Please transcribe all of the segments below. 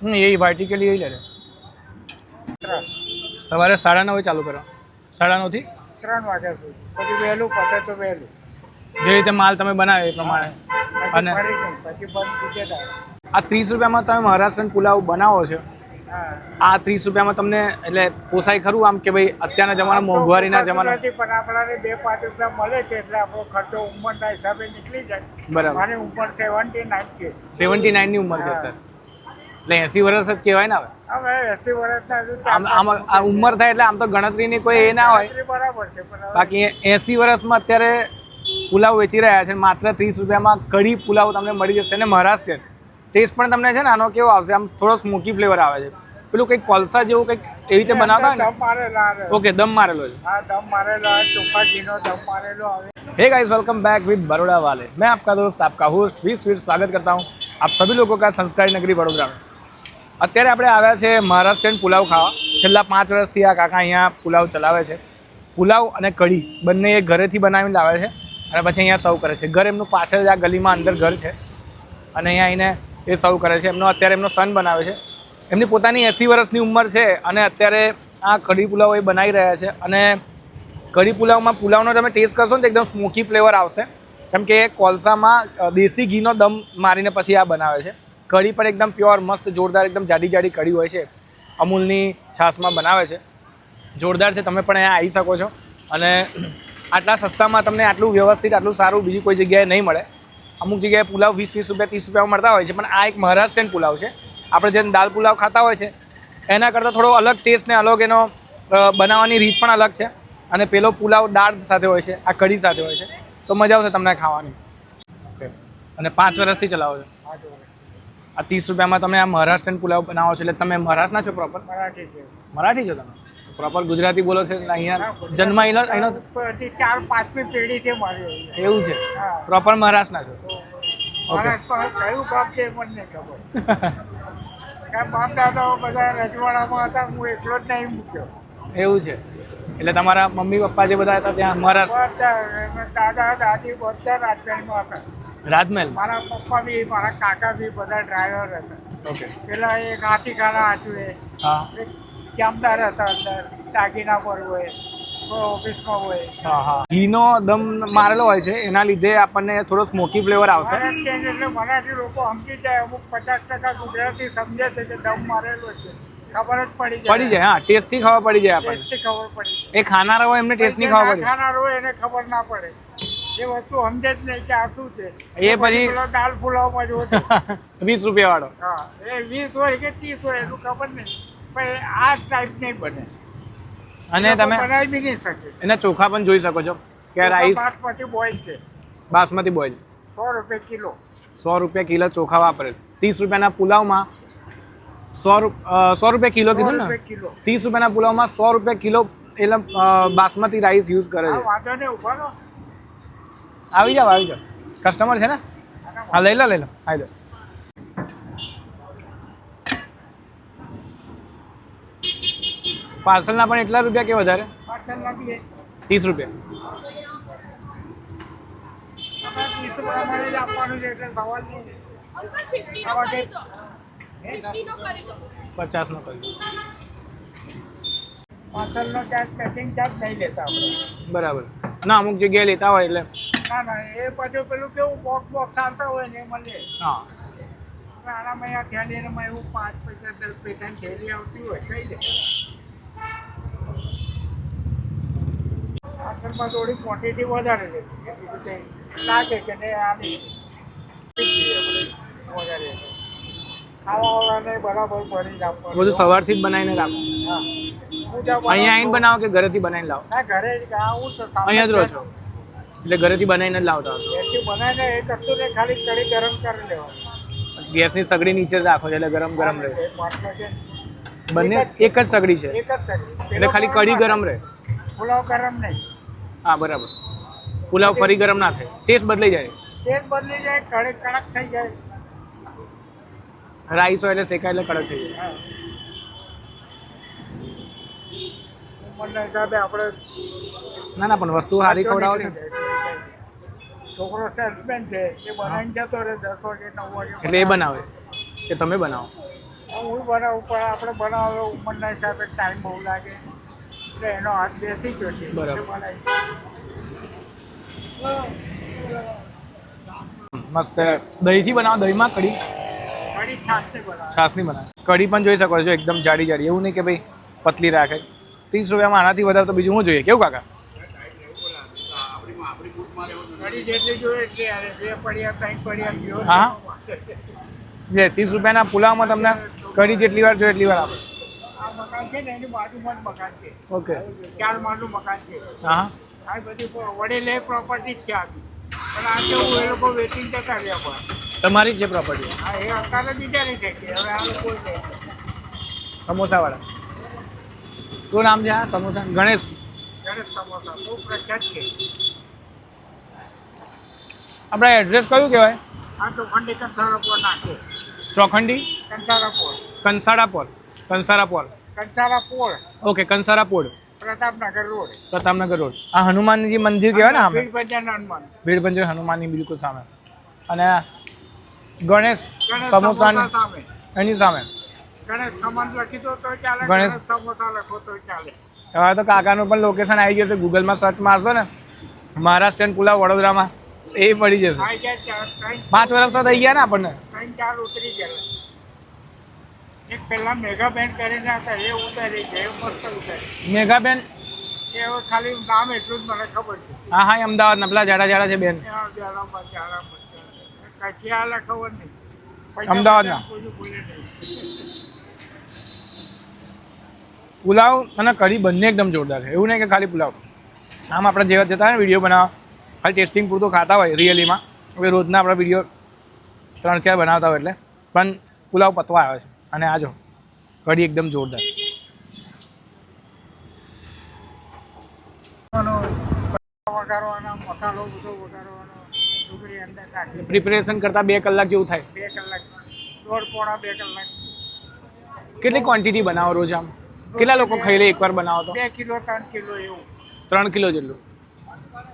हम्म यही वाइटी के लिए ही ले रहे સવારે સાડા નવે ચાલુ કરો સાડા નવથી ત્રણ વાગ્યા સુધી પછી વહેલું પતે તો વહેલું જે રીતે માલ તમે બનાવે એ પ્રમાણે પછી અને ફરી નહીં પછી બંધ બીજે દાડે. આ ત્રીસ રૂપિયામાં તમે મહારાષ્ટ્રન પુલાવ બનાવો છો હા આ ત્રીસ રૂપિયામાં તમને એટલે પોસાય ખરું આમ કે ભાઈ અત્યારના જમાના મોંઘવારીના જમાના પણ આપણાને બે પાંચ રૂપિયા મળે છે એટલે આપણો ખર્ચો ઉંમરના હિસાબે નીકળી જાય. બરાબર. મારી ઉંમર સેવન્ટી નાઇન છે. સેવન્ટી નાઇનની ઉંમર છે અત્યારે. એટલે એંસી વર્ષ જ કહેવાય ને હવે? એસી વર્ષના આમ આમ આ ઉંમર થાય એટલે આમ તો ગણતરીની કોઈ એ ના હોય. બરાબર છે બાકી એંસી વર્ષમાં અત્યારે પુલાવ વેચી રહ્યા છે માત્ર ત્રીસ રૂપિયામાં કઢી પુલાવ તમને મળી જશે અને મહારાષ્ટ્રીયન ટેસ્ટ પણ તમને છે ને આનો કેવો આવશે? આમ થોડો સ્મોકી ફ્લેવર આવે છે. પેલું કંઈક કોલસા જેવું કંઈક એવી રીતે બનાવતા દમ મારેલો ઓકે દમ મારેલો છે. હા દમ મારેલો ચોખા hey guys welcome back with Baroda વાલે. મેં આપકા દોસ્ત આપકા હોસ્ટ વીસ વીર સ્વાગત કરતા હું. આપ સભી લોકો કા સંસ્કારી નગરી વડોદરા અત્યારે આપણે આવ્યા છે મહારાષ્ટ્રીયન પુલાવ ખાવા. છેલ્લા પાંચ વર્ષથી આ કાકા અહીંયા પુલાવ ચલાવે છે. પુલાવ અને કઢી બંને એ ઘરેથી બનાવીને લાવે છે. અને પછી અહીંયા સર્વ કરે છે. ઘર એમનું પાછળ જ આ ગલીમાં અંદર ઘર છે. અને અહીંયા એને એ સર્વ કરે છે. એમનો અત્યારે એમનો સન બનાવે છે. એમની પોતાની એંસી વર્ષની ઉંમર છે અને અત્યારે આ કઢી પુલાવ એ બનાવી રહ્યા છે. અને કઢી પુલાવમાં પુલાવનો તમે ટેસ્ટ કરશો ને તો એકદમ સ્મોકી ફ્લેવર આવશે. કેમ કે કોલસામાં દેશી ઘીનો દમ મારીને પછી આ બનાવે છે. કઢી પણ એકદમ પ્યોર મસ્ત, જોરદાર, એકદમ જાડી જાડી કઢી હોય છે. અમૂલની છાશમાં બનાવે છે. જોરદાર છે. તમે પણ અહીંયા આવી શકો છો. અને આટલા સસ્તામાં તમને આટલું વ્યવસ્થિત, આટલું સારું બીજી કોઈ જગ્યાએ નહીં મળે. અમુક જગ્યાએ પુલાવ વીસ વીસ રૂપિયા ત્રીસ રૂપિયામાં મળતા હોય છે પણ આ એક મહારાષ્ટ્રીયન પુલાવ છે. આપણે જેમ દાલ પુલાવ ખાતા હોય છે એના કરતાં થોડો અલગ ટેસ્ટ ને અલગ એનો બનાવવાની રીત પણ અલગ છે. અને પેલો પુલાવ દાળ સાથે હોય છે આ કઢી સાથે હોય છે. તો મજા આવશે તમને ખાવાની. અને પાંચ વર્ષથી ચલાવો છો. આ ત્રીસ રૂપિયામાં તમે આ મહારાષ્ટ્રીયન પુલાવ બનાવો છો એટલે તમે મહારાષ્ટ્રના છો પ્રોપર મરાઠી છે. મરાઠી છો તમે? પ્રોપર ગુજરાતી બોલો છો એટલે અહીંયા જન્મ એનો ચાર પાંચમી પેઢી છે. મારી એવું છે? પ્રોપર મહારાષ્ટ્રના છો? પણ કયું બાપ છે એ મને નહીં ખબર. બાપ દાદાઓ બધા રજવાડામાં હતા હું એકલો જ નહીં મૂક્યો. એવું છે. એટલે તમારા મમ્મી પપ્પા જે બધા હતા ત્યાં મહારાષ્ટ્ર દાદા દાદી બધા રાજમહેલમાં હતા. રાજમહેલ? મારા પપ્પા બી મારા કાકા બી બધા ડ્રાઈવર હતા. ઓકે. પેલા એક હાથીખાના હાચવે હા. જામદાર હતા અંદર દાગીના પર હોય ઓફિસમાં હોય. ઘીનો દમ મારેલો હોય છે એના લીધે આપણને થોડો સ્મોકી ફ્લેવર આવશે. એટલે મરાઠી લોકો સમજી જાય અમુક પચાસ ટકા ગુજરાતી સમજે છે કે દમ મારેલો છે. ખબર જ પડી જાય. પડી જાય હા ટેસ્ટથી ખબર પડી જાય આપણને. ખબર પડી એ ખાનારા હોય એમને ટેસ્ટની ખબર પડે ખાનાર હોય એને ખબર ના પડે. એ વસ્તુ સમજે જ નહીં કે આ શું છે. એ પછી- દાલ દાલ પુલાવમાં જો વીસ રૂપિયા વાળો હા એ વીસ હોય કે ત્રીસ હોય એનું ખબર નહીં. પણ આ ટાઈપ નહીં બને. અને તમે બનાવી બી નહીં શકે. એના ચોખા પણ જોઈ શકો છો કે રાઈસ બાસમતી બોઇલ છે. બાસમતી બોઇલ સો રૂપિયા કિલો. સો રૂપિયા કિલો ચોખા વાપરે ત્રીસ રૂપિયાના પુલાવમાં સો સો રૂપિયા કિલો કીધું ને? ત્રીસ રૂપિયાના પુલાવમાં સો રૂપિયા કિલો એટલે બાસમતી રાઈસ યુઝ કરે છે. આવી જાવ આવી જાવ કસ્ટમર છે ને? હા લઈ લો લઈ લો. આવી લો પાર્સલના પણ એટલા રૂપિયા કે વધારે? ત્રીસ રૂપિયા. આપણે ત્રીસ પ્રમાણે જ આપવાનું છે એટલે સવાલ નહીં અંકલ ફિફ્ટી નો કરી દો. ફિફ્ટી નો કરી દો. પચાસનો કરી પાર્સલનો ચાર્જ પેકિંગ ચાર્જ નહીં લેતા આપણે. બરાબર. ના અમુક જગ્યાએ લેતા હોય એટલે. ના ના એ પાછું પેલું કેવું બોક્સ બોક્સ આવતા હોય ને એ મળે. હા. આનામાં અહીંયા થેલીમાં એવું પાંચ પૈસા દસ થેલી આવતી હોય કઈ દે પાર્સલમાં થોડી ક્વોન્ટિટી વધારે છે. લાગે કે ને આની વધારે ખાવાવાળાને બરાબર ભરી જ આપવાનું. બધું સવારથી જ બનાવીને રાખો. હા. અહીંયા આવીને બનાવો કે ઘરેથી બનાવીને લાવો? ના ઘરે તો અહીંયા જ રહો છો. એટલે ઘરેથી બનાવીને જ લાવતા હશો. ગેસથી બનાવીને એ કરતું ને ખાલી કઢી ગરમ કરી લેવાનું. ગેસની સગડી નીચે જ રાખો એટલે ગરમ ગરમ રહે. બંને એક જ સગડી છે. એક જ એટલે ખાલી કઢી ગરમ રહે. પુલાવ ગરમ નહીં. હા બરાબર. પુલાવ ફરી ગરમ ના થાય. ટેસ્ટ બદલાઈ જાય. ટેસ્ટ બદલી જાય કડક કડક થઈ જાય. રાઈસ હોય એટલે શેકાય એટલે કડક થઈ જાય. ઉંમરના હિસાબે આપણે ના ના પણ વસ્તુ સારી ખવડાવો છે. છોકરો સેલ્સમેન છે એ બનાવીને જતો રહે દસ વાગે નવ વાગે એટલે એ બનાવે. કે તમે બનાવો. હું બનાવું પણ આપણે બનાવો ઉંમરના હિસાબે ટાઈમ બહુ લાગે. એટલે એનો હાથ બેસી ગયો છે. બરાબર. મસ્ત. દહીંથી બનાવો દહીંમાં કઢી? છાસની બનાવે. કઢી પણ જોઈ શકો છો એકદમ જાડી જાડી. એવું નહીં કે ભાઈ પતલી રાખે. ત્રીસ રૂપિયામાં આનાથી વધારે તો બીજું શું જોઈએ? કેવું કાકા? હા. જે ત્રીસ રૂપિયાના પુલાવમાં તમને કઢી જેટલી વાર જોઈએ એટલી વાર આપે આ મકાન છે ને એની બાજુમાં જ મકાન છે. ઓકે. ચાર માળનું મકાન છે. હા. આ બધી વડેલે પ્રોપર્ટી જ છે આપી પણ આ કેવું એ લોકો વેચીને જતા રહ્યા પણ. તમારી જે પ્રોપર્ટી હા એ અત્યારે થઈ છે. હવે આ લોકો સમોસાવાળા. શું નામ છે આ સમોસા? ગણેશ. ગણેશ સમોસા બહુ પ્રખ્યાત છે. આપણે એડ્રેસ કયું કહેવાય? આ ચોખંડી? કંસારાપોર નાખે Chokhandi Kansarapor Kansarapor Kansarapor okay Kansarapor Pratapnagar road. Pratapnagar road. આ હનુમાનજી મંદિર કહેવાય ને સામે? ભીડ ભજન હનુમાન હનુમાનની બિલકુલ સામે. અને ગણેશ ગણેશ સમોસા સમોસા સામે. એની સામે. ગણેશ સમાન લખી દો તો ચાલે ગણેશ- ગણેશ સમોસા લખો તો ચાલે. હવે તો કાકાનું પણ લોકેશન આવી ગયું છે ગૂગલમાં સર્ચ મારશો ને. મહારાષ્ટ્રીયન પુલાવ વડોદરામાં એ પડી જશે. પાંચ વર્ષ તો થઈ ગયા ને આપણને. ત્રણ ચાર ઉતરી ગયેલા એક પહેલા મેગા બેન્ડ કરીને હતા એ ઉતારી છે એ મસ્ત ઉતારી મેઘાબેન? એ હવે ખાલી નામ એટલું જ મને ખબર છે. હા હા અમદાવાદના પેલા જાડા જાડા છે બેન. હાલે ખબર નહીં. અમદાવાદના. પુલાવ અને કઢી બંને એકદમ જોરદાર છે. એવું નહીં કે ખાલી પુલાવ. આમ આપણે જેવા જતા હોય ને વીડિયો બનાવવા ખાલી ટેસ્ટિંગ પૂરતું ખાતા હોય રિયલીમાં. હવે રોજના આપણા વીડિયો ત્રણ ચાર બનાવતા હોય એટલે. પણ પુલાવ પતવા આવે છે. અને આ જો કઢી એકદમ જોરદાર. પ્રિપેરેશન કરતા બે કલાક જેવું થાય. બે કલાક દોઢ પોણા બે કલાક. કેટલી ક્વોન્ટિટી બનાવો રોજ આમ? કેટલા લોકો ખાઈ લે એકવાર બનાવો તો? બે કિલો ત્રણ કિલો એવું. ત્રણ કિલો જેટલું.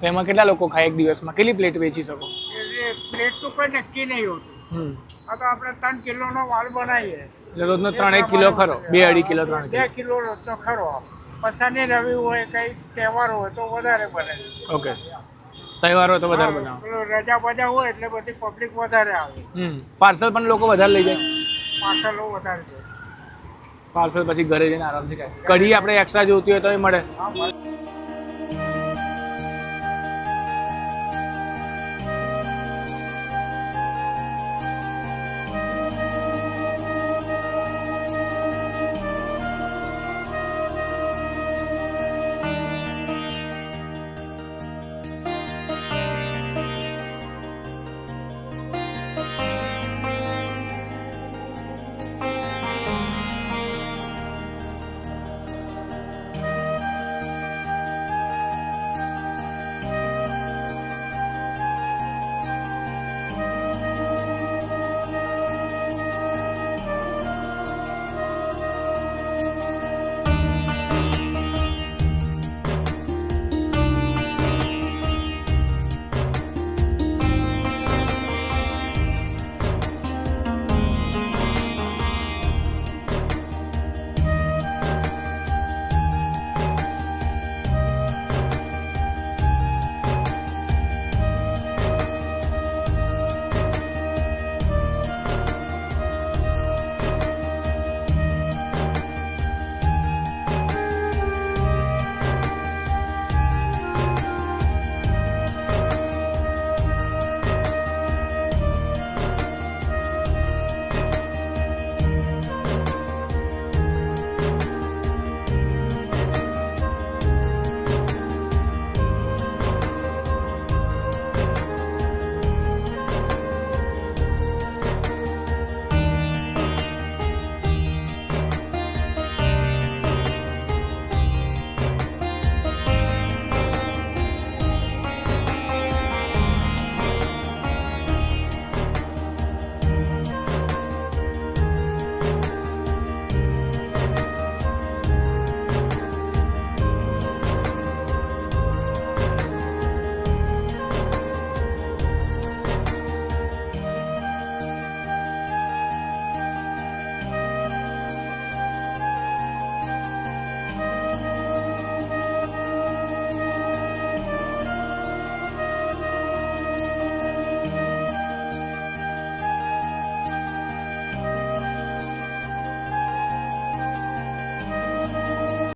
તો એમાં કેટલા લોકો ખાય એક દિવસમાં? કેટલી પ્લેટ વેચી શકો? પ્લેટ તો કોઈ નક્કી નહીં હોતું. આ તો આપણે ત્રણ કિલોનો વાલ બનાવીએ. એટલે રોજનો ત્રણ એક કિલો ખરો. બે અઢી કિલો ત્રણ બે કિલો. રોજનો ખરો. પછાની રવિ હોય કઈ તહેવાર હોય તો વધારે બને. ઓકે. તહેવાર તો વધારે બનાવો. રજા બજા હોય એટલે બધી પબ્લિક વધારે આવે. પાર્સલ પણ લોકો વધારે લઈ જાય? પાર્સલો વધારે જાય પાર્સલ પછી ઘરે જઈને આરામથી ખાય. કઢી આપણે એક્સ્ટ્રા જોતી હોય તો એ મળે.